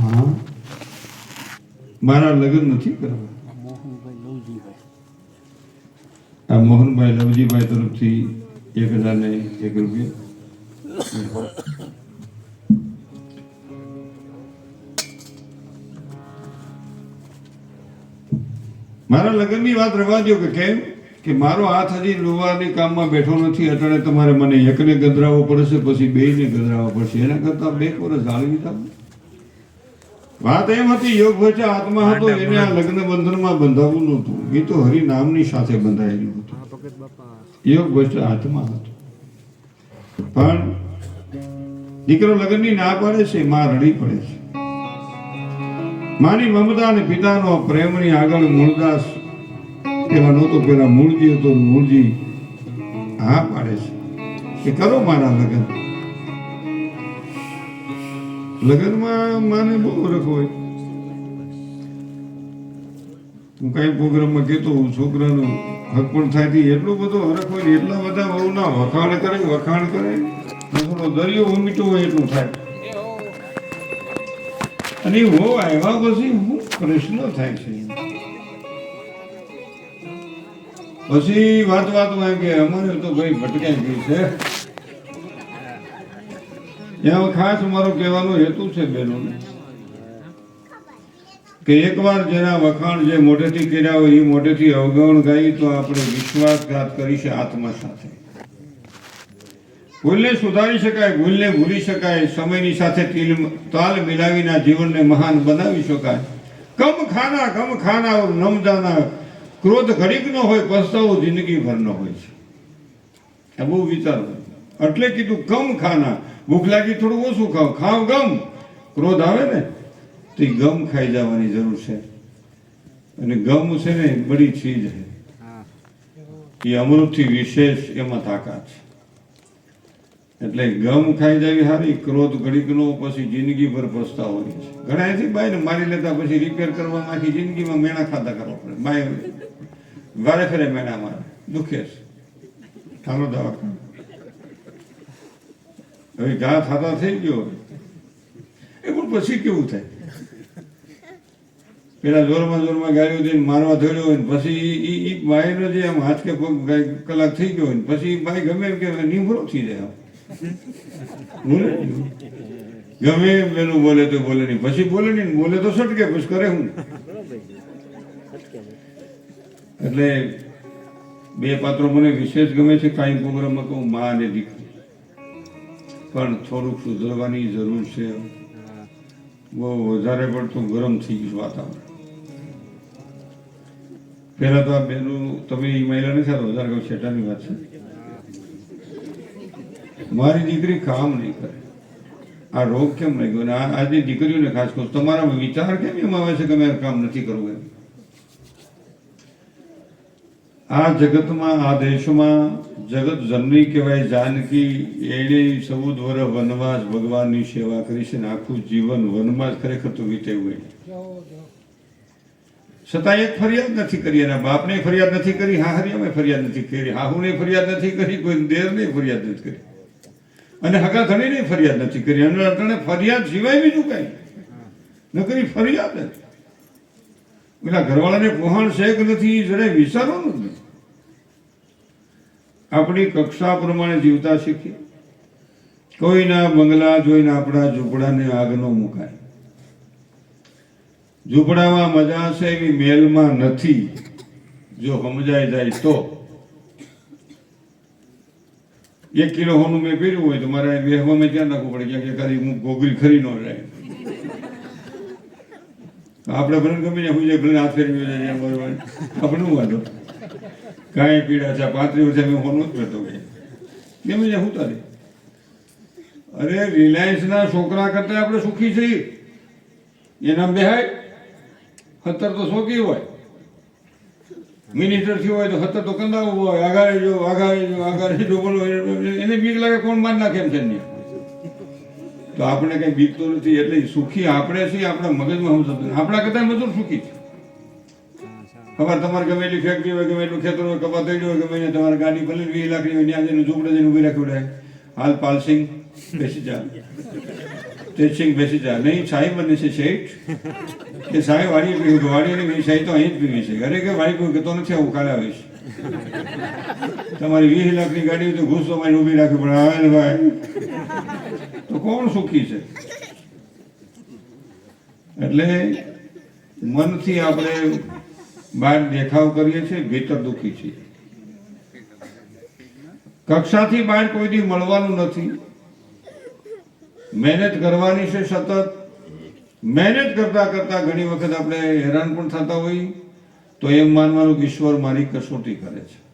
હા. મારા લગ્ન નથી કરવા. લવજીભાઈ આ મોહનભાઈ લવજીભાઈ તરફથી એક હજાર ને એક રૂપિયા. મારા લગ્નની વાત રવા દો કે કેમ? કે મારો હાથ હજી લોવાની કામમાં બેઠો નથી. અટાણે તમારે મને એકને ગંધરાવવો પડશે પછી બેયને ગધરાવો પડશે. એના કરતાં બે વર્ષ જાળવી જાવ વાત એમ હતી યોગ વચ્ચે આત્મા હતો એને આ લગ્ન બંધનમાં બંધાવું નહોતું. એ તો હરિ નામની સાથે બંધાયેલું હતું. યોગ વચ્ચે આત્મા હતો. પણ દીકરો લગ્નની ના પાડે છે માં રડી પડે છે. માની મમતા અને પિતાનો પ્રેમની આગળ મૂળદાસ પેલા નહોતો. પેલા મૂળજી હતો મૂળજી હા પાડે છે. કે કરો મારા લગ્ન. લગ્નમાં માને બહુ રખ હોય. હું કઈ પ્રોગ્રામમાં કહેતો હોઉં, છોકરાનો હક પણ થાય એટલો બધો હરખ હોય એટલા બધા વહુના વખાણ કરે વખાણ કરે થોડો દરિયો ઉમીટો હોય એટલું થાય. અને હો આવ્યા પછી હું પ્રશ્ન થાય છે. પછી વાત વાતમાં કે અમારે તો ભાઈ ભટકાઈ ગઈ છે. એમાં ખાસ મારો કહેવાનો હેતુ છે બહેનોને કે એકવાર જેના વખાણ જે મોઢેથી કર્યા હોય, એ મોઢેથી અવગણ ગાઈ તો આપણે વિશ્વાસઘાત કરી આત્મા સાથે. ભૂલને સુધારી શકાય, ભૂલને ભૂલી શકાય, સમયની સાથે તાલ મિલાવીના જીવનને મહાન બનાવી શકાય. કમ ખાના કમ ખાના, નમ ક્રોધ ઘડીકનો હોય, પસ્તાવો જિંદગીભરનો હોય છે. આ બહુ વિચાર એટલે કીધું કમ ખાના. ભૂખ લાગી થોડું ઓછું ખાવ ખાવ ગમ. ક્રોધ આવે ને, તો એ ગમ ખાઈ જવાની જરૂર છે. અને ગમ છે ને, બડી ચીજ છે. એ અમૃતથી વિશેષ એમાં તાકાત છે. એટલે ગમ ખાઈ જવી સારી ક્રોધ ઘડીકનો પછી જિંદગીભર હોય છે. ઘણા એથી બાઈને મારી લેતા પછી રિપેર કરવામાં આખી જિંદગીમાં મેણા ખાતા કરવા પડે. બાય, વારે ફેરે મેણા મારે. દુખે છે. ચાલો દવાખાને. હવે ઘા થતા થઈ ગયો એ પણ પછી કેવું થાય? પેલા જોરમાં જોરમાં ગાડીઓ દઈને મારવા ધોડ્યો હોય પછી એ ઈ બાઈનો જે આમ હાથ કે પગ કલાક થઈ ગયો હોય પછી બાઈ ગમે એમ કે નિમરો થઈ જાય આમ. બોલે ગમે એમ પેલું બોલે તો બોલે નહીં. પછી બોલે નહીં બોલે તો સટકે, પછી કરે હું એટલે બે પાત્રો મને વિશેષ ગમે છે, કાંઈ પ્રોગ્રામમાં કહું, મા અને દીકરી. પણ થોડુંક સુધરવાની જરૂર છે. બહુ વધારે પડતું ગરમ થઈ ગયું વાતાવરણ. પહેલા તો આ બેનું, તમે એ મહિલા નથી થતો વધારે કહું છેટાની વાત છે? મારી દીકરી કામ નહીં કરે. આ રોગ કેમ નહીં ગયો આજની દીકરીઓને ખાસ કહું, તમારા વિચાર કેમ એમ આવે છે કે મેં કામ નથી કરવું એમ? આ જગતમાં, આ દેશમાં જગત જનની કહેવાય, જાનકી, એણે ચૌદ વર્ષ વનવાસ ભગવાનની સેવા કરી છે આખું જીવન વનવાસ ખરેખર તો વીતેવું છતાં એક ફરિયાદ નથી કરી, એના બાપને ફરિયાદ નથી કરી, હાહરિયામે ફરિયાદ નથી કરી, હાહુને ફરિયાદ નથી કરી, કોઈ દેરને ફરિયાદ નથી કરી. અને હગા ધણીને ફરિયાદ નથી કરી, અને અટણે ફરિયાદ સિવાય બીજું કઈ ન કરી, ફરિયાદ પેલા ઘરવાળાને પોહાણ છે કે નથી એ જરાય વિચારવાનું જ આપણી કક્ષા પ્રમાણે જીવતા શીખીએ. કોઈના બંગલા જોઈને આપણા ઝૂંપડાને આગ ન મુકાય. ઝૂંપડામાં મજા છે એવી મેલમાં નથી. જો સમજાઈ જાય તો. એક કિલો હોનું મેં પીર્યું હોય તો મારે વેહવામાં ક્યાં નાખવું પડે? ક્યાંક એકાદી હું ગોગરી ખરી ન જાય આપણે ભલે ગમે ને હું ભલે હાથ ફેરવી જાય આપણે શું વાંધો? કાંઈ પીડા છે પાંત્રીસ વર્ષે મેં ફોન નથી કરતો ભાઈ ગમે ત્યાં હું તારી? અરે, રિલાયન્સના છોકરા કરતા આપણે સુખી છીએ. એના બેહાય સત્તર તો શોખી હોય. મિનિસ્ટર થયો હોય તો હતર તો કંદાવું હોય. આગાડી જો આગાડી જો આગાડી જો બોલો. એને બીક લાગે કોણ માર નાખે એમ છે તો આપણે કઈ બીક તો નથી, એટલે સુખી આપણે છીએ, આપણા મગજમાં સમજતું આપણા કરતા મજૂર સુખી છે. ખબર તમારે ગમે એટલી ફેક્ટરી હોય, ગમે એટલું ખેતર હોય કપા થઈ હોય, ગમે તમારે ગાડી ભલે વીસ લાખની હોય, ત્યાં જઈને ઝૂંપડે જઈને ઊભી રાખી વિડાય હાલ પાલસિંગ બેસી ભેસીજા બેસી જાય નહીં, સાહેબ બને છે શેઠ. કે સાહેબ વાળી પીવું કે વાળી નહીં સાહેબ તો અહીં જ પીવી છે. ઘરે કે વાડી પીવું કે તો નથી આવું, કાલે આવીશ. તમારી વીસ લાખની ગાડી હોય તો ઘૂસ તો મારી ઊભી રાખવી પડે આવે ભાઈ. તો કોણ સુખી છે? એટલે મનથી આપણે બહાર દેખાવ કરીએ છીએ ભીતર દુખી છીએ. કક્ષાથી બહાર કોઈથી મળવાનું નથી. મહેનત કરવાની છે સતત. મહેનત કરતા કરતા ઘણી વખત આપણે હેરાન પણ થતા હોઈએ. તો એમ માનવાનું કે ઈશ્વર મારી કસોટી કરે છે.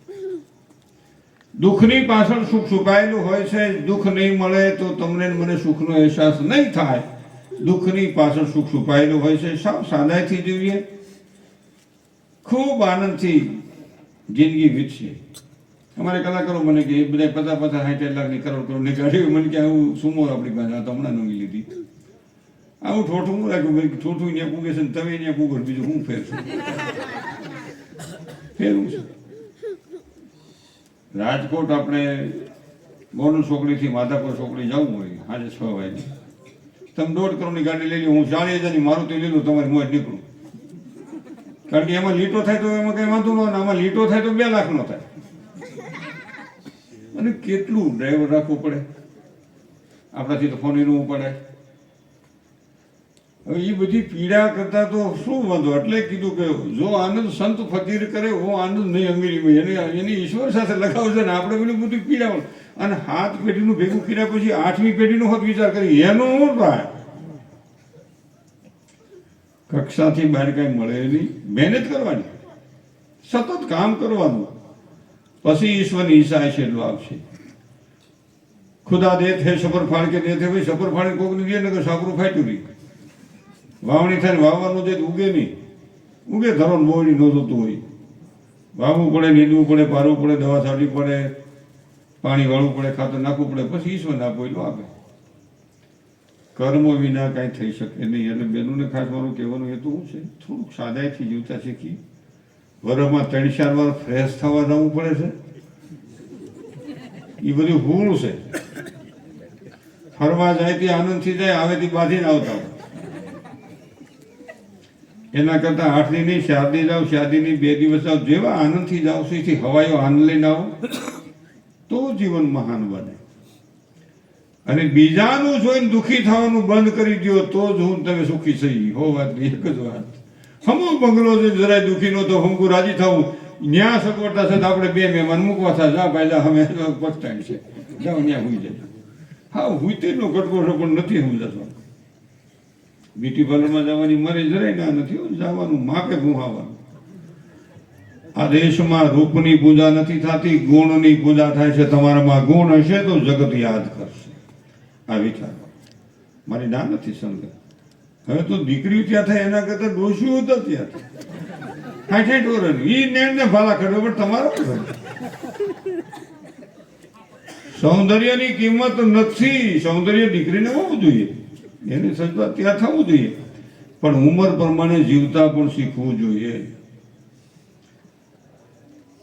દુઃખની પાછળ સુખ છુપાયેલું હોય છે. દુઃખ નહીં મળે તો તમને મને સુખનો અહેસાસ નહીં થાય. દુઃખની પાછળ સુખ છુપાયેલું હોય છે. સાવ સાદાઈથી જીવીએ. ખૂબ આનંદથી જિંદગી વીતશે. અમારે કલાકારો મને કે બધા પચાસ પચાસ સાઠ લાખની કરોડ કરોડની ગાડી મને કે આવું સુમો આપણી પાસે. આ તો હમણાં નવી લીધી. આવું ઠોઠું હું રાખ્યું ભાઈ ઠોઠું અહીંયા પૂગે છે ને તમે અહીંયા પૂગો બીજું હું ફેર છું ફેરવું છે. રાજકોટ આપણે બોર્ડર છોકરીથી માધાપુર છોકરી જવું હોય આજે છ વાગે. તમે દોઢ કરોડની ગાડી લઈ લો હું ચાલીસ હજારની મારુતિ લઈ લઉં તમારી મોજ નીકળું. કારણ કે એમાં લીટો થાય તો એમાં કઈ વાંધો ન આમાં લીટો થાય તો બે લાખ નો થાય. અને કેટલું ડ્રાઈવર રાખવું પડે? આપણાથી તો ફોન એનું પડે. હવે એ બધી પીડા કરતા તો શું વાંધો? એટલે કીધું કે જો આનંદ સંત ફકીર કરે વો આનંદ નહીં અમીરી એને એની ઈશ્વર સાથે લગાવશે ને. આપણે પેલું બધું પીડા અને હાથ પેઢીનું ભેગું કર્યા પછી આઠમી પેઢીનો હોત વિચાર કરી. એનો થાય કક્ષાથી બહાર કાંઈ મળે નહીં. મહેનત કરવાની. સતત કામ કરવાનું. પછી ઈશ્વરની ઈચ્છા છે એટલું આવશે. ખુદા દે થે સફર ફાળ કે દે થે ભાઈ સફર ફાળે કોકને દે ને કે સાપરું ફાટ્યું નહીં. વાવણી થાય વાવવાનું જે ઉગે નહીં. ઉગે ધરો મોડી ન થતું હોય. વાવવું પડે, નીંદવું પડે, પારવું પડે, દવા છાંટવી પડે, પાણી વાળવું પડે, ખાતર નાખવું પડે, પછી ઈશ્વર ના એટલું આપે. કર્મો વિના કાંઈ થઈ શકે નહીં. એટલે બેનોને ખાસ મારું કહેવાનું હેતુ શું છે? થોડુંક સાદાઈથી જીવતા શીખી. વરમાં ત્રણ, ચાર વાર ફ્રેશ થવા જવું પડે છે. એ બધું ભૂલ છે. ફરવા જાય તે આનંદથી જાય, આવેથી બાંધીને આવતા એના કરતા આઠની નહીં શાદી જાઓ શાદીની બે દિવસ જાઓ, જેવા આનંદથી જાઓ છો એથી હવાયો આનંદ લઈને આવો, તો જીવન મહાન બને. અને બીજાનું જોઈને દુઃખી થવાનું બંધ કરી દો તો જ હું તમે સુખી થઈ. હો વાત એક જ વાત. હમો બંગલો છે, જરાય દુઃખી નો તો હમકુ રાજી થવું ન્યા સગવડતા છે આપણે બે મહેમાન મૂકવા થાય જા ભાઈ અમે પસ્તાણ છે. જાઓ, ન્યા હુઈ જજો. હા, હુઈ તેનો કટકો છે, પણ નથી સમજાતો બ્યુટી પાર્લરમાં જવાની મારી જરાય ના નથી હો. જવાનું માપે ભૂહાવાનું આ દેશમાં રૂપની પૂજા નથી થતી, ગુણની પૂજા થાય છે. તમારામાં ગુણ હશે તો જગત યાદ કરશે. આ વિચાર મારી ના નથી સંગત હવે તો દીકરી ત્યાં થાય એના કરતા ડોશીઓ તો ત્યાં સાઠ સાઠ વર્ષની. ઈ નેણ ને ભાલા કર્યો પણ તમારો સૌંદર્યની કિંમત નથી. સૌંદર્ય દીકરીને હોવું જોઈએ. એને સજવા ત્યાં થવું જોઈએ. પણ ઉંમર પ્રમાણે જીવતા પણ શીખવું જોઈએ.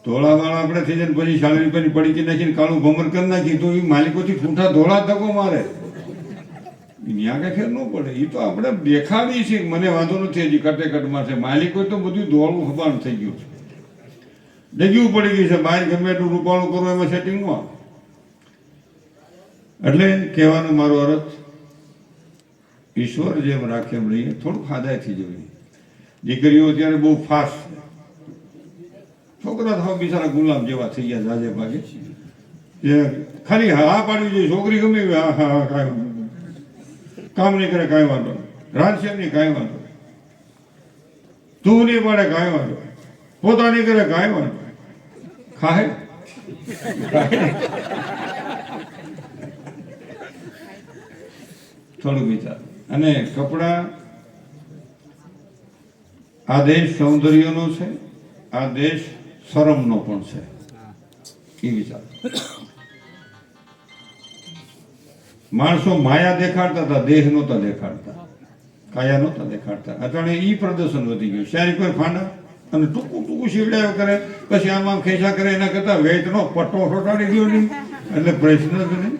ધોળાવાળા આપણે થઈ જાય પછી સાડી રૂપિયાની પડીકી નાખીને કાળું ભમર કરી નાખી તો એ માલિકોથી ફૂંઠા ધોળા ધક્કો મારે. ત્યાં કઈ ખેર ન પડે. એ તો આપણે દેખાડી છે મને વાંધો નથી હજી કટે કટમાં છે. માલિકો તો બધું ધોળું હબાણ થઈ ગયું છે. ડગ્યું પડી ગયું છે. બહાર ગમે એટલું રૂપાળું કરો એમાં સેટિંગમાં એટલે કહેવાનો મારો અર્થ, ઈશ્વર જેમ રાખે એમ રહીએ થોડુંક ખાદાઈથી જોઈએ દીકરીઓ અત્યારે બહુ ફાસ્ટ છે. છોકરા થાવ બિચારા ગુલામ જેવા થઈ ગયા જાજે ભાગે જે ખાલી હા પાડવી જોઈએ. છોકરી ગમે હા હા. કામ નહીં કરે કાંઈ વાંધો રાંધશે નહીં કાંઈ વાંધો. તું નહીં પાડે કાંઈ વાંધો. પોતા નહીં કરે કાંઈ વાંધો. ખાહે થોડું વિચાર અને કપડા આ દેશ સૌંદર્યનો છે, આ દેશ શરમનો પણ છે એ વિચાર માણસો માયા દેખાડતા હતા, દેહ નહોતા દેખાડતા. કાયા નહોતા દેખાડતા. અટાણે એ પ્રદર્શન વધી ગયું. શહેરી કોઈ ફાંડા અને ટૂંકું ટૂંકું શીવડાયો કરે, પછી આમ આમ ખેંચા કરે, એના કરતા વેચનો પટ્ટો ફટાડી ગયો નહીં. એટલે પ્રશ્ન જ નહીં.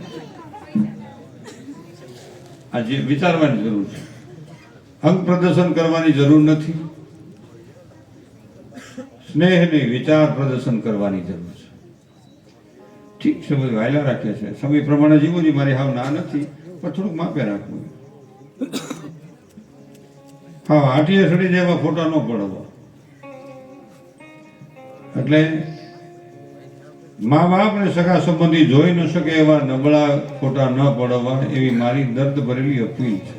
આ વિચારવાની જરૂર છે. અંગ પ્રદર્શન કરવાની જરૂર નથી. સ્નેહને વિચાર પ્રદર્શન કરવાની જરૂર છે. ઠીક છે, બધું વાયલા રાખે છે. સમય પ્રમાણે જીવોની મારી હાવ ના નથી, પણ થોડુંક માપે રાખવું હા હાટીએ સડી જાય ફોટા ન પડવા એટલે મા બાપ ને સગા સંબંધી જોઈ ન શકે એવા નબળા ફોટા ન પડવા એવી મારી દર્દ ભરેલી અપીલ છે.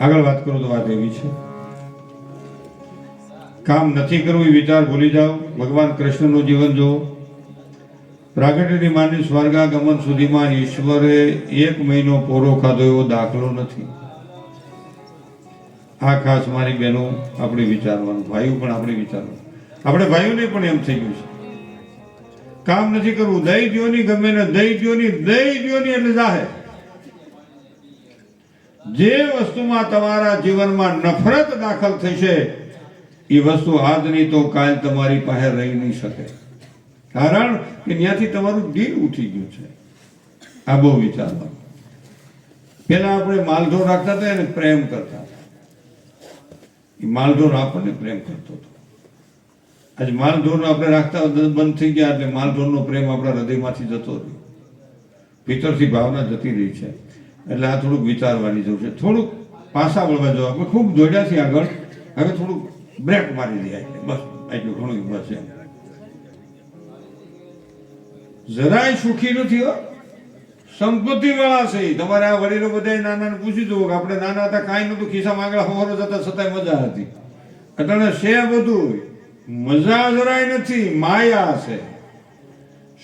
આગળ વાત કરું તો વાત એવી છે. કામ નથી કરવું વિચાર ભૂલી જાઓ. ભગવાન કૃષ્ણનું જીવન જુઓ. પ્રાગટ્યની માની સ્વર્ગાગમન સુધીમાં ઈશ્વરે એક મહિનો પોરો ખાધો એવો દાખલો નથી. આ ખાસ મારી બહેનો આપણે વિચારવાનું, ભાઈઓ પણ આપણે વિચારવાનું. આપણે ભાઈઓને પણ એમ થઈ ગયું છે. કામ નથી કરવું દઈ ની ગમે ને દઈ જ્યોની ની દઈ એટલે જાહે. જે વસ્તુમાં તમારા જીવનમાં નફરત દાખલ થશે એ વસ્તુ આજની તો કાલ તમારી પાસે રહી નહીં શકે. કારણ કે ત્યાંથી તમારું દિલ ઉઠી ગયું છે. આ બહુ વિચારવાનું. પેલા આપણે માલધો રાખતા હતા એને પ્રેમ કરતા હતા. એ માલઢોર આપણને પ્રેમ કરતો હતો. આજે માલઢોર આપણે રાખતા બંધ થઈ ગયા એટલે માલધોરનો પ્રેમ આપણા હૃદયમાંથી જતો રહ્યો. ભીતરથી ભાવના જતી રહી છે. એટલે આ થોડુંક વિચારવાની જરૂર છે. થોડુંક પાસા વળવા જવા. ખૂબ જોડ્યાથી આગળ. હવે થોડુંક બ્રેક મારી દે બસ એટલું ઘણું બસ એમ. જરાય સુખી નથી, હો. સંપત્તિ વાળા છે તમારે આ વડીલો બધા નાના પૂછી જુઓ કે આપણે નાના હતા, કાંઈ નતું ખિસ્સામાં આગળ હોરો જતા છતાંય મજા હતી. અટાણે છે બધું. મજા જરાય નથી, માયા છે.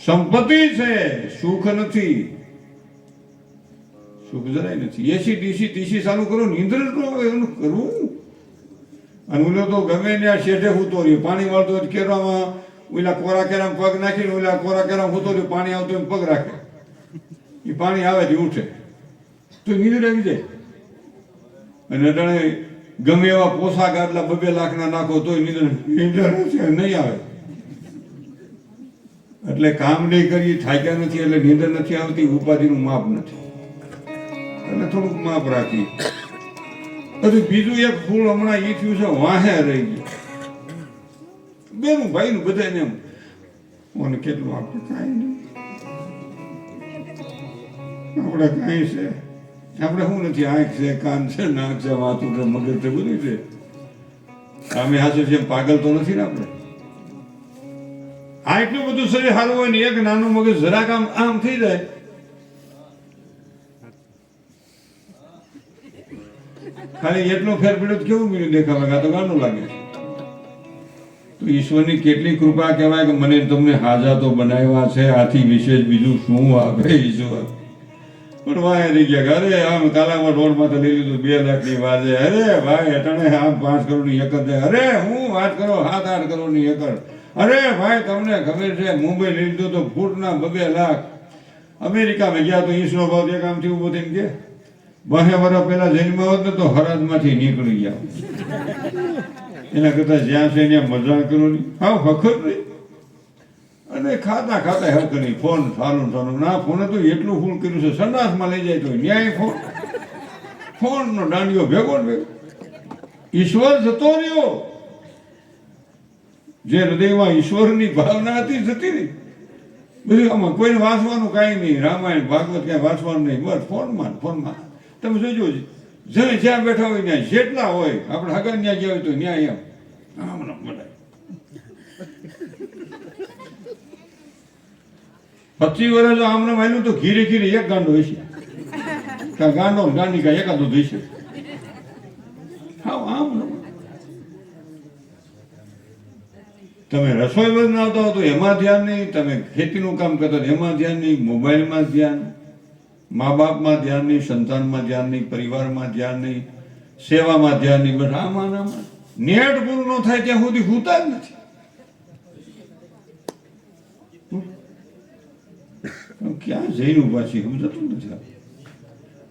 સંપત્તિ છે, સુખ નથી. સુખ જરાય નથી. એસી ડીસી ટીસી ચાલુ કરો, નીંદર એનું કરવું. અને ઓલો તો ગમે ત્યાં શેઠે હું તો પાણી વાળતો કેરવામાં ઓલા કોરા કેરામાં પગ નાખીને ઓલા કોરા કેરામાં હૂતો પાણી આવતું એમ પગ રાખે. એ પાણી આવે છે ઉઠે. તો નીંદર આવી જાય. અને અટાણે ગમે એવા પોશાક આટલા બબે લાખના નાખો તો નીંદર નહીં આવે. એટલે કામ નહીં કરીએ, થાક્યા નથી એટલે નીંદર નથી આવતી, ઉપાધિનું માપ નથી. એટલે થોડુંક માપ રાખી પછી બીજું એક ફૂલ હમણાં ઈ થયું છે, વાહે રહી ગયું. બેનું ભાઈનું બધાને એમ. મને કેટલું આપણે કાંઈ નહીં. આપણે કાંઈ છે? આપણે શું નથી, આંખ છે, કાન છે, નાક છે, વાતું છે, મગજ છે, બધું છે. સામે હાથે છે પાગલ તો નથી ને આપણે? આ એટલું બધું શરીર સારું હોય ને એક નાનું મગજ જરાક આમ આમ થઈ જાય. ખાલી એટલો ફેર પડ્યો કેવું બીજું દેખાવા તો ગાંડું લાગે. તો ઈશ્વરની કેટલી કૃપા કહેવાય કે મને તમને હાજા તો બનાવ્યા છે, આથી વિશેષ બીજું શું આપે ઈશ્વર? પણ વાય રહી ગયા અરે, આમ કાલામાં રોડમાં તો લઈ લીધું, બે લાખની વાજે અરે, ભાઈ, અટાણે આમ પાંચ કરોડની એકર છે. અરે, હું વાત કરો, સાત આઠ કરોડની એકર. અરે, ભાઈ, તમને ખબર છે, મુંબઈ લઈ લીધું તો ફૂટના બબે લાખ. અમેરિકામાં ગયા તો ઈસરો ભાવ એક આમથી ઊભો થઈને કે, બહે વર્ષ પહેલા જન્મ હોત ને તો હરાજમાંથી નીકળી ગયા. એના કરતા જ્યાં છે ત્યાં મજા કરો નહીં હા, વખત નહીં. અને ખાતા ખાતા હેલ્પ નહીં ફોન સારું સારું. ના, ફોને તો એટલું ફૂલ કર્યું છે. સંડાસમાં લઈ જાય તો ન્યાય ફોન. ફોનનો દાંડિયો ભેગો ને ભેગો. ઈશ્વર જતો રહ્યો. જે હૃદયમાં ઈશ્વરની ભાવના હતી, જતી રહી. બધું આમાં કોઈને વાંચવાનું કાંઈ નહીં. રામાયણ, ભાગવત કાંઈ વાંચવાનું નહીં. બસ ફોનમાં ફોનમાં. તમે જોજો જ્યાં જ્યાં બેઠા હોય ત્યાં જેટલા હોય, આપણે હગર ત્યાં ગયા હોય તો ન્યાય એમ. આમ ને બધા. પચીસ વર્ષ જો આમને માન્યું તો ઘીરે ઘીરે એક ગાંડો હશે. કાં ગાંડો, ગાંડી કાં એકાદો હશે. હા આમ. તમે રસોઈ બનાવતા હો તો એમાં ધ્યાન નહીં, તમે ખેતીનું કામ કરતા એમાં ધ્યાન નહીં, મોબાઈલમાં ધ્યાન. મા બાપમાં ધ્યાન નહીં, સંતાનમાં ધ્યાન નહીં, પરિવારમાં ધ્યાન નહીં, સેવામાં ધ્યાન નહીં બસ આમાં નેટ પૂરું ન થાય ત્યાં સુધી હોતા જ નથી. ક્યાં જઈને ઊભા છીએ? સમજતું નથી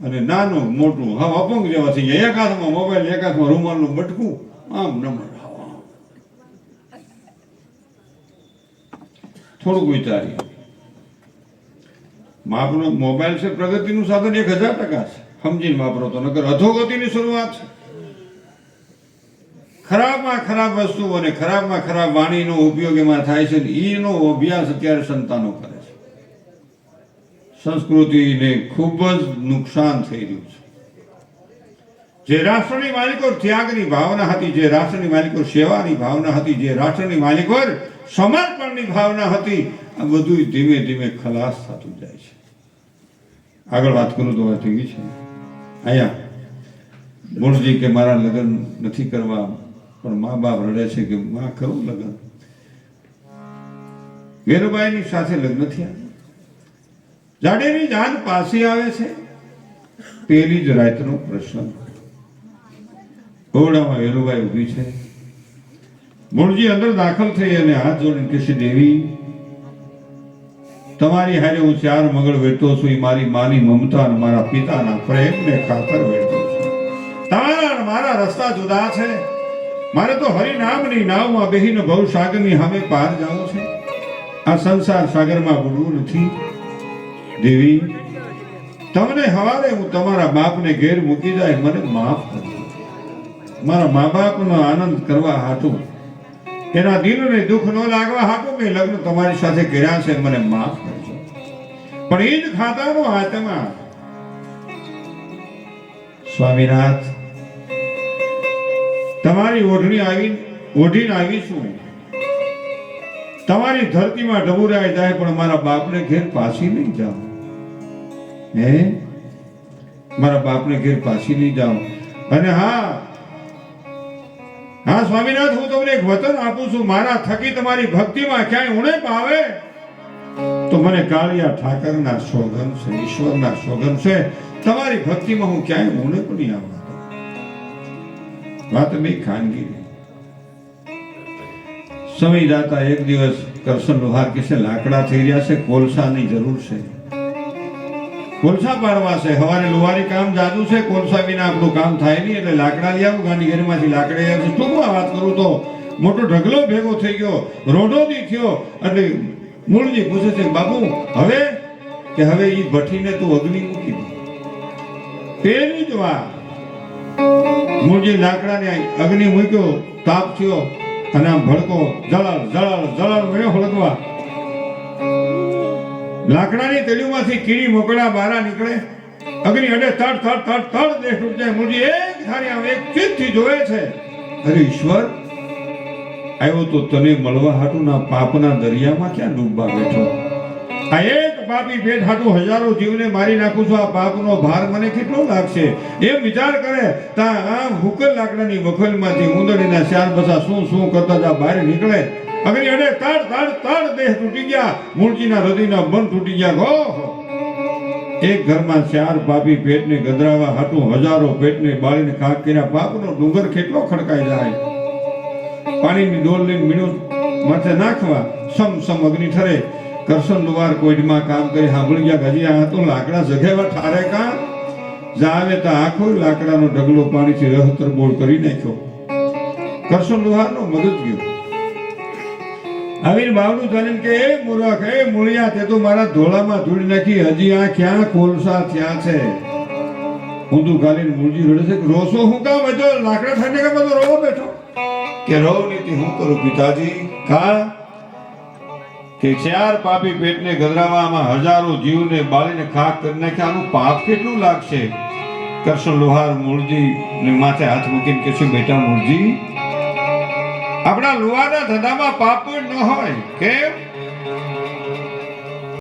અને નાનું, મોટું હા અપંગ જેવા થઈ ગયા એક હાથમાં મોબાઈલ એક હાથમાં રૂમાલનું બટકું આમ નમર. થોડુંક વિચારીએ. માપનો મોબાઈલ છે, પ્રગતિનું સાધન એક હજાર ટકા છે. સમજીને વાપરો તો, નકર અધોગતિની શરૂઆત છે. ખરાબમાં ખરાબ વસ્તુ અને ખરાબમાં ખરાબ વાણીનો ઉપયોગ એમાં થાય છે ને એનો અભ્યાસ અત્યારે સંતાનો કરે છે. સંસ્કૃતિને ખૂબ જ નુકસાન થઈ રહ્યું છે. જે રાષ્ટ્રની માલિકો ત્યાગની ભાવના હતી, જે રાષ્ટ્રની માલિકો સેવાની ભાવના હતી, જે રાષ્ટ્રની માલિકો સમર્પણની ભાવના હતી, આ બધું ધીમે ધીમે ખલાસ થતું જાય છે. આગળ વાત કરું તો વાત એવી છે. અહીંયા મૂળજી કે મારા લગ્ન નથી કરવા, પણ મા બાપ રડે છે કે માં કરું લગ્ન? વેરુબાઈની સાથે લગ્ન થયા. જાડેની જાન પાસે આવે છે. પેલી જ રાતનો પ્રસંગ ઓરડામાં વેરુબાઈ ઊભી છે. મૂળજી અંદર દાખલ થઈ અને હાથ જોડીને કહેશે દેવી તમારી હારે હું ચાર મગળ વેઠતો છું, એ મારી માની મમતા અને મારા પિતાના પ્રેમને ખાતર વેઠતો છું. તમારા મારા રસ્તા જુદા છે. મારે તો હરિનામની નાવમાં બેહીને ભવ સાગરની સામે પાર જવું છે. આ સંસાર સાગરમાં બુડવું નથી. દેવી, તમને હવારે હું તમારા બાપને ઘેર મૂકી જાય, મને માફ કરજો. મારા મા બાપનો આનંદ કરવા હાટું એના દિલને દુઃખ ન લાગવા હાટું મેં લગ્ન તમારી સાથે કર્યા છે મને માફ કરજો. પણ એ જ ખાતાનો હાથમાં સ્વામીનાથ, તમારી ઓઢણી આવી ઓઢીને આવીશું તમારી ધરતીમાં ડબુરાઈ જાય પણ મારા બાપને ઘેર પાછી નહીં જાઉં. હે? મારા બાપને ઘેર પાછી નહીં જાઉં. અને હા હા, સ્વામીનાથ, હું તમને એક વચન આપું છું. મારા થકી તમારી ભક્તિમાં ક્યાંય ઉણપ આવે તો મને કાળિયા ઠાકરના સોગન છે, ઈશ્વરના સોગન છે. તમારી ભક્તિમાં હું ક્યાંય ઉણપ નહીં આવવા વાત મેં ખાનગી સમય જાતા એક દિવસ કરશન લોહાર કે લાકડા થઈ રહ્યા છે, કોલસાની જરૂર છે. કોલસા પાડવા છે. હવારે લુહારી કામ જાદુ છે. કોલસા વિના આપણું કામ થાય નહીં એટલે લાકડા લઈ આવું. ગાંધીગીરીમાંથી લાકડા લઈ આવશે ટૂંકમાં વાત કરું તો મોટો ઢગલો ભેગો થઈ ગયો. રોડોદી થયો. એટલે મૂળજી પૂછે છે, બાબુ, હવે? કે હવે એ ભઠ્ઠીને તું અગ્નિ મૂકી દે. પેલી જ વાત મૂળજી લાકડાને અગ્નિ મૂક્યો, તાપ થયો અને આમ ભડકો જળાલ જળાલ જળાલ મળ્યો હળગવા લાકડાની તેલીમાંથી કીડી મોકળા બારા નીકળે. અગ્નિ અડે, તડ તડ તડ તડ, દેશ તૂટ મુજી એક ધારી આમ એક ચિત્તથી જોવે છે. અરે ઈશ્વર આવ્યો તો તને મળવા હાટુના પાપના દરિયામાં ક્યાં ડૂબવા બેઠો? આ એક પાપી પેટ હાટુ હજારો જીવને મારી નાખું છું. આ પાપનો ભાર મને કેટલો લાગશે? એમ વિચાર કરે, તા આમ હુકલ લાકડાની વખલમાંથી ઉંદડીના ચાર બસા શું શું કરતા બહાર નીકળે. અગ્નિ અડે તડ તડ તડ દેહ તૂટી ગયા. મૂળજીના હૃદયના બંધ તૂટી ગયા. ગો એક ઘરમાં ચાર પાપી પેટને ગદરાવા હાટું હજારો પેટને બાળીને ખાક કર્યા પાપનો ડુંગર કેટલો ખડકાઈ જાય. પાણીની ડોલ લઈને મીણું માથે નાખવા સમ સમ અગ્નિ ઠરે. કરશન લુવાર કોઈડમાં કામ કરી સાંભળી ગયા હજી આ તો લાકડા જગેવા ઠારે કા? જાવે તો આખો લાકડાનો ઢગલો પાણીથી રહતર બોળ કરી નાખ્યો. કરશન લુહારનો મદદ ગયો. આવીને બાવનું ચાલીને કે એ મૂર્ખ એ મૂળિયા, તે તું મારા ધોળામાં ધૂળી નાખી. હજી આ ક્યાં કોલસા થયા છે? ઊંધું ગાલીને મૂળજી રડે છે. રોસો હું કામ હતો લાકડા ઠાને કે બધો રોવો બેઠો. કે રો નીતિ હું કરું પિતાજી? કા? કે, ચાર પાપી પેટને ગદરાવામાં હજારો જીવને બાળીને ખાક કરી નાખ્યા. આનું પાપ કેટલું લાગશે? કરશન લોહાર મૂળજી ને માથે હાથ મૂકીને કે શું બેટા મૂળજી આપણા લુવાના ધંધામાં પાપ ન હોય. કેમ?